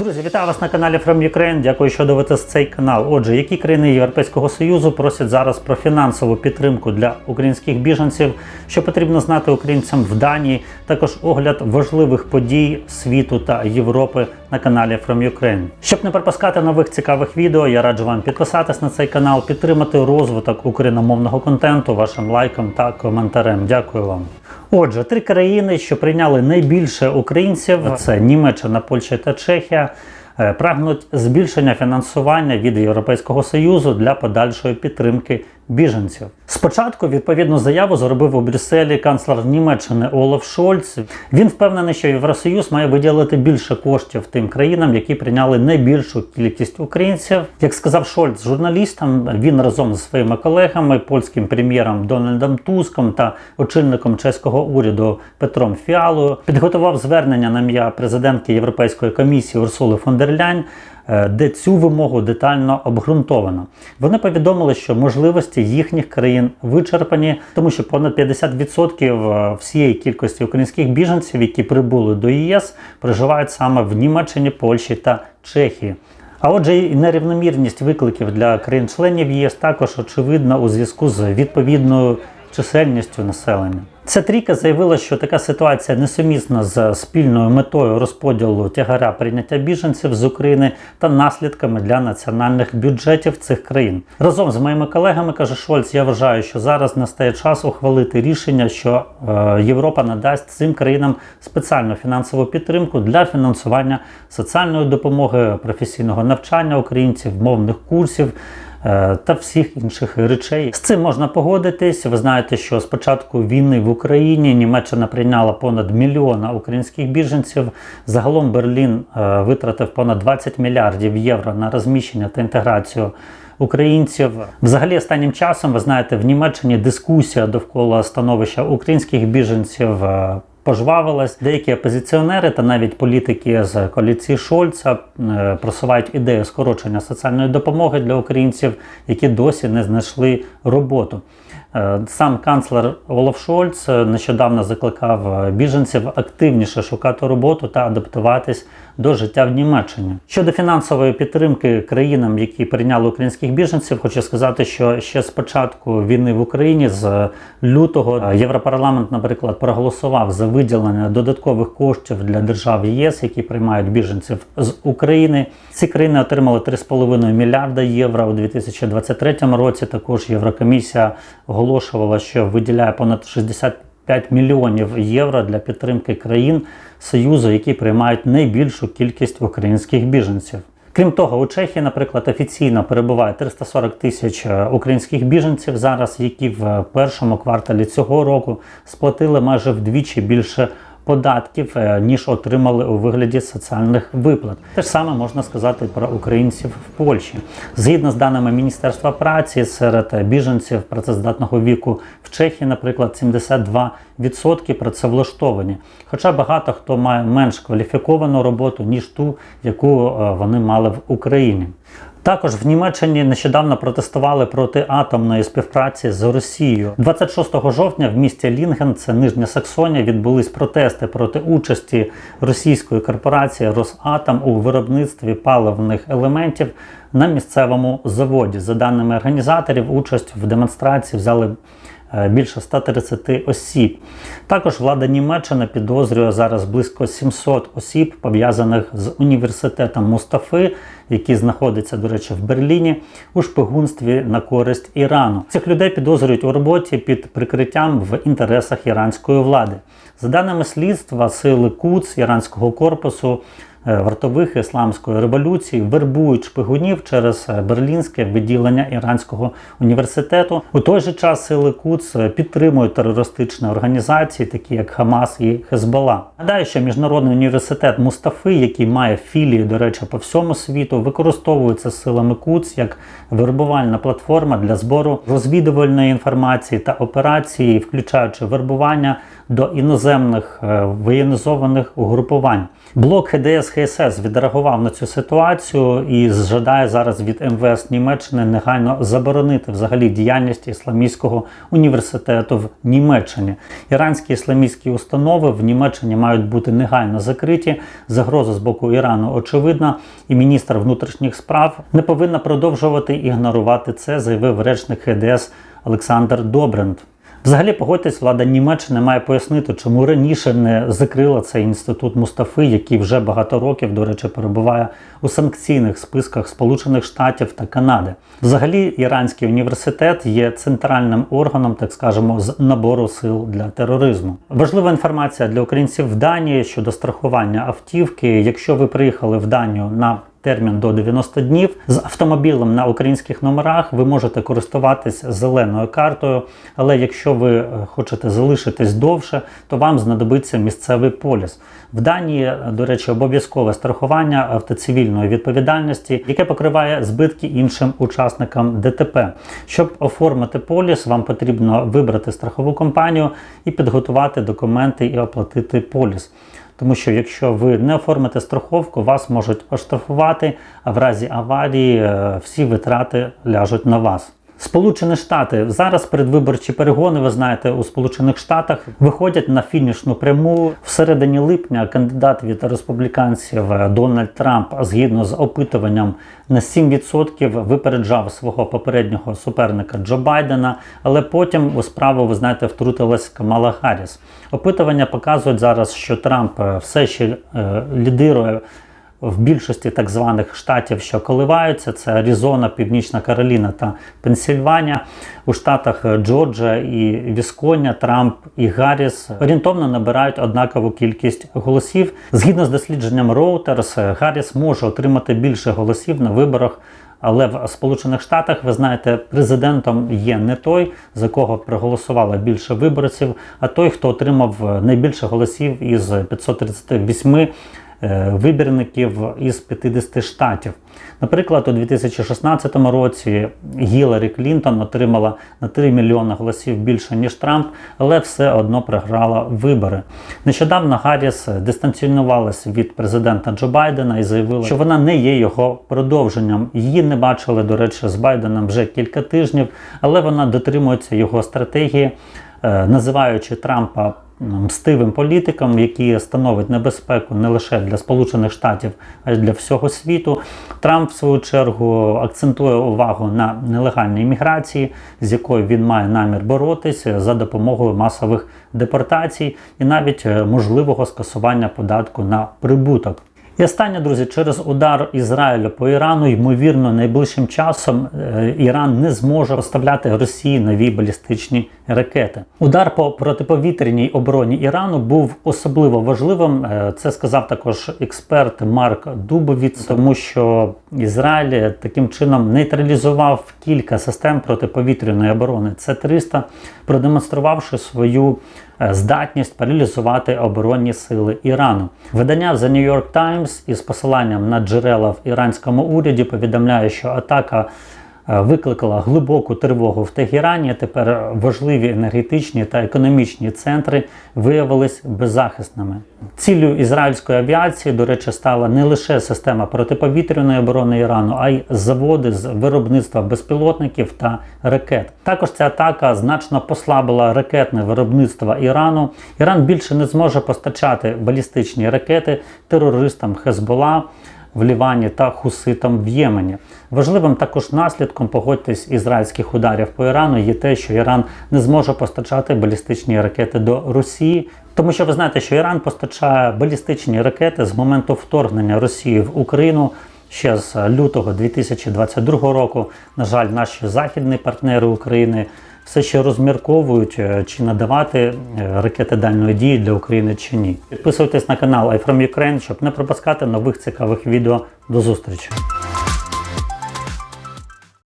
Друзі, вітаю вас на каналі From Ukraine. Дякую, що дивитесь цей канал. Отже, які країни Європейського Союзу просять зараз про фінансову підтримку для українських біженців, що потрібно знати українцям в Данії. Також огляд важливих подій світу та Європи на каналі From Ukraine. Щоб не пропускати нових цікавих відео, я раджу вам підписатись на цей канал, підтримати розвиток україномовного контенту вашим лайком та коментарем. Дякую вам. Отже, три країни, що прийняли найбільше українців, це Німеччина, Польща та Чехія. е, Прагнуть збільшення фінансування від Європейського союзу для подальшої підтримки біженців. Спочатку відповідну заяву зробив у Брюсселі канцлер Німеччини Олаф Шольц. Він впевнений, що Євросоюз має виділити більше коштів тим країнам, які прийняли найбільшу кількість українців. Як сказав Шольц журналістам, він разом зі своїми колегами, польським прем'єром Дональдом Туском та очільником чеського уряду Петром Фіалою, підготував звернення на ім'я президентки Європейської комісії Урсули фон дер Ляйн, е, де цю вимогу детально обґрунтовано. Вони повідомили, що можливості їхніх країн вичерпані, тому що понад 50% е, всієї кількості українських біженців, які прибули до ЄС, проживають саме в Німеччині, Польщі та Чехії. А отже, і нерівномірність викликів для країн-членів ЄС також очевидна у зв'язку з відповідною чисельністю населення. Ця трійка заявила, що така ситуація несумісна з спільною метою розподілу тягаря прийняття біженців з України та наслідками для національних бюджетів цих країн. Разом з моїми колегами каже Шольц, я вважаю, що зараз настає час ухвалити рішення, що е, Європа надасть цим країнам спеціальну фінансову підтримку для фінансування соціальної допомоги, професійного навчання українців, мовних курсів та всіх інших речей. З цим можна погодитись. Ви знаєте, що з початку війни в Україні Німеччина прийняла понад мільйона українських біженців. Загалом Берлін е, витратив понад 20 мільярдів євро на розміщення та інтеграцію. Українців взагалі останнім часом ви знаєте в Німеччині дискусія довкола становища українських біженців е, пожвавилась. Деякі опозиціонери та навіть політики з коаліції Шольца е, просувають ідею скорочення соціальної допомоги для українців, які досі не знайшли роботу. Е, Сам канцлер Олаф Шольц е, нещодавно закликав е, біженців активніше шукати роботу та адаптуватись до життя в Німеччині. Щодо фінансової підтримки країнам, які прийняли українських біженців, хочу сказати, що ще з початку війни в Україні з лютого Європарламент, наприклад, проголосував за виділення додаткових коштів для держав ЄС, які приймають біженців з України. Ці країни отримали 3,5 мільярда євро у 2023 році. Також Єврокомісія оголошувала, що виділяє понад 65 мільйонів євро для підтримки країн Союзу, які приймають найбільшу кількість українських біженців. Крім того, у Чехії, наприклад, офіційно перебуває 340 тисяч е, українських біженців зараз, які в першому кварталі цього року сплатили майже вдвічі більше податків, е, ніж отримали у вигляді соціальних виплат. Те ж саме можна сказати про українців в Польщі. Згідно з даними Міністерства праці, серед біженців працездатного віку в Чехії, наприклад, 72% працевлаштовані. Хоча багато хто має менш кваліфіковану роботу, ніж ту, яку е, вони мали в Україні. Також в Німеччині нещодавно протестували проти атомної співпраці з Росією. 26 жовтня в місті Лінген, це Нижня Саксонія, відбулись протести проти участі російської корпорації Росатом у виробництві паливних елементів на місцевому заводі. За даними організаторів, участь в демонстрації взяли більше 130 осіб. Також влада Німеччини підозрює зараз близько 700 осіб, пов'язаних з університетом Мустафи, який знаходиться, до речі, в Берліні, у шпигунстві на користь Ірану. Цих людей підозрюють у роботі під прикриттям в інтересах іранської влади. За даними слідства, сили КУЦ іранського корпусу е, вартових ісламської революції вербують шпигунів через е, берлінське відділення іранського університету. У той же час сили КУЦ е, підтримують терористичні організації, такі як Хамас і Хезбола. Нагадаю, що міжнародний університет Мустафи, який має філії, до речі, по всьому світу, використовується силами КУЦ як вербувальна платформа для збору розвідувальної інформації та операції, включаючи вербування до іноземних е, воєнізованих угрупувань. Блок ХДС ХСС відреагував на цю ситуацію і жадає зараз від МВС Німеччини негайно заборонити взагалі діяльність ісламістського університету в Німеччині. Іранські ісламістські установи в Німеччині мають бути негайно закриті. Загроза з боку Ірану очевидна, і міністр внутрішніх справ не повинна продовжувати ігнорувати це, заявив речник ХДС Олександр Добрент. Взагалі, погодьтесь, влада Німеччини має пояснити, чому раніше не закрила цей інститут Мустафи, який вже багато років, до речі, перебуває у санкційних списках Сполучених Штатів та Канади. Взагалі, іранський університет є центральним органом, так скажемо, з набору сил для тероризму. Важлива інформація для українців в Данії щодо страхування автівки. Якщо ви приїхали в Данію на термін до 90 днів. З автомобілем на українських номерах ви можете користуватись зеленою картою, але якщо ви е, хочете залишитись довше, то вам знадобиться місцевий поліс. В Данії, до речі, обов'язкове страхування автоцивільної відповідальності, яке покриває збитки іншим учасникам ДТП. Щоб оформити поліс, вам потрібно вибрати страхову компанію і підготувати документи і оплатити поліс. Тому що якщо ви не оформите страховку, вас можуть оштрафувати, а в разі аварії е, всі витрати ляжуть на вас. Сполучені Штати зараз передвиборчі перегони, ви знаєте, у Сполучених Штатах виходять на фінішну пряму. В середині липня кандидат від республіканців Дональд Трамп, згідно з опитуванням, на 7% випереджав свого попереднього суперника Джо Байдена. Але потім у справу, ви знаєте, втрутилась Камала Гарріс. Опитування показують зараз, що Трамп все ще е, лідирує в більшості так званих штатів, що коливаються, це Аризона, Північна Кароліна та Пенсільванія. У штатах Джорджія і Вісконя, Трамп і Гарріс орієнтовно набирають однакову кількість голосів. Згідно з дослідженням Reuters, Гарріс може отримати більше голосів на виборах. Але в Сполучених Штатах, ви знаєте, президентом є не той, за кого проголосувало більше виборців, а той, хто отримав найбільше голосів із 538 Е, вибірників із 50 штатів. Наприклад, у 2016 році Гіларі Клінтон отримала на 3 мільйони голосів більше, ніж Трамп, але все одно програла вибори. Нещодавно Гарріс дистанціонувалася від президента Джо Байдена і заявила, що вона не є його продовженням. Її не бачили, до речі, з Байденом вже кілька тижнів, але вона дотримується його стратегії, е, називаючи Трампа мстивим політикам, які становить небезпеку не лише для Сполучених Штатів, а й для всього світу. Трамп, в свою чергу, акцентує увагу на нелегальній міграції, з якою він має намір боротися за допомогою масових депортацій і навіть е, можливого скасування податку на прибуток. І останнє, друзі, через удар Ізраїлю по Ірану, ймовірно, найближчим часом е, Іран не зможе розставляти Росії нові балістичні ракети. Удар по протиповітряній обороні Ірану був особливо важливим. Е, це сказав також експерт Марк Дубовіц, тому що Ізраїль таким чином нейтралізував кілька систем протиповітряної оборони. Це 300 продемонструвавши свою е, здатність паралізувати оборонні сили Ірану. Видання The New York Times із посиланням на джерела в іранському уряді повідомляє, що атака викликала глибоку тривогу в Тегерані. Тепер важливі енергетичні та економічні центри виявились беззахисними. Ціллю ізраїльської авіації, до речі, стала не лише система протиповітряної оборони Ірану, а й заводи з виробництва безпілотників та ракет. Також ця атака значно послабила ракетне виробництво Ірану. Іран більше не зможе постачати балістичні ракети терористам Хезбола в Лівані та Хуситам в Ємені. Важливим також наслідком погодьтесь ізраїльських ударів по Ірану є те, що Іран не зможе постачати балістичні ракети до Росії. Тому що ви знаєте, що Іран постачає балістичні ракети з моменту вторгнення Росії в Україну ще з лютого 2022 року. На жаль, наші західні партнери України все ще розмірковують, е, чи надавати е, ракети дальної дії для України чи ні. Підписуйтесь на канал iFrom Ukraine, щоб не пропускати нових цікавих відео. До зустрічі!